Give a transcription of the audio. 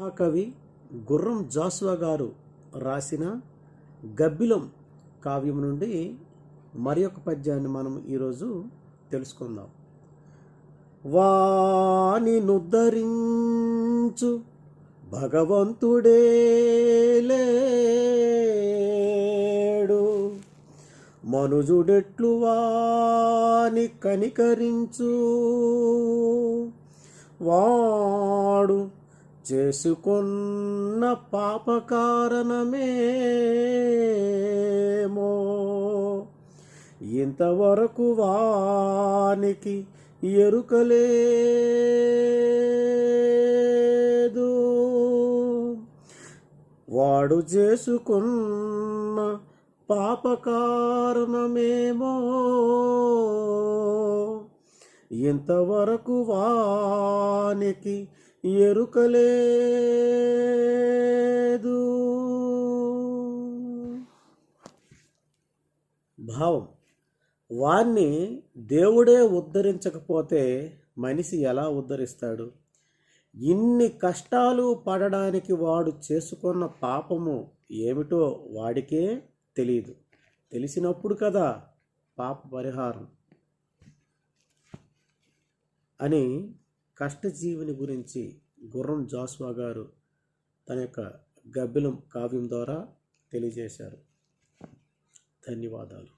మహాకవి గుర్రం జాస్వా గారు రాసిన గబ్బిలం కావ్యం నుండి మరి ఒక పద్యాన్ని మనం ఈరోజు తెలుసుకుందాం. వాని నుద్ధరించు భగవంతుడే లేడు. మనుజుడెట్లు వాని కనికరించు. వాడు చేసుకున్న పాప కారణమేమో ఇంతవరకు వానికి ఎరుకలేదు. వాడు చేసుకున్న పాప కారణమేమో ఇంతవరకు వానికి ఎరుకలేదు. భావం. వాణ్ణి దేవుడే ఉద్ధరించకపోతే మనిషి ఎలా ఉద్ధరిస్తాడు? ఇన్ని కష్టాలు పడడానికి వాడు చేసుకున్న పాపము ఏమిటో వాడికే తెలియదు తెలిసినప్పుడు కదా పాప పరిహారం అని కష్టజీవిని గురించి గుర్రం జాస్వా గారు తన యొక్క గబ్బిలం కావ్యం ద్వారా తెలియజేశారు. ధన్యవాదాలు.